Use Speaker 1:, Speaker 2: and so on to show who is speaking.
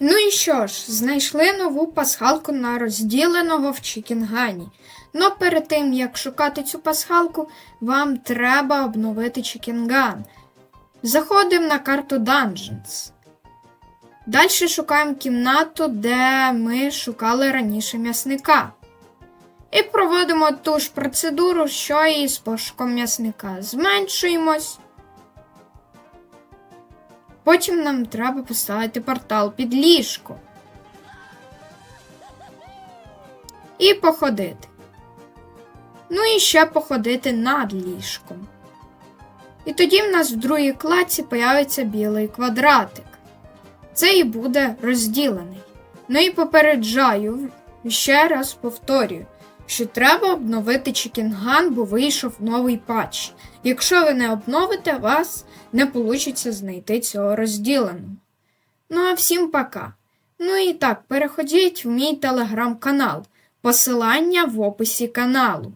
Speaker 1: Ну і що ж, знайшли нову пасхалку на розділеного в Чікінгані. Но перед тим, як шукати цю пасхалку, вам треба обновити Чікінган. Заходимо на карту Dungeons. Далі шукаємо кімнату, де ми шукали раніше м'ясника. І проводимо ту ж процедуру, що і з пошуком м'ясника. Зменшуємось. Потім нам треба поставити портал під ліжко. І походити. Ну і ще походити над ліжком. І тоді в нас в другій кладці появиться білий квадратик. Це і буде розділений. Ну і попереджаю, ще раз повторюю, що треба обновити Чікінган, бо вийшов новий патч. Якщо ви не обновите, вас не вийде знайти цього розділеного. Ну а всім пока. Ну і так, переходіть в мій телеграм-канал. Посилання в описі каналу.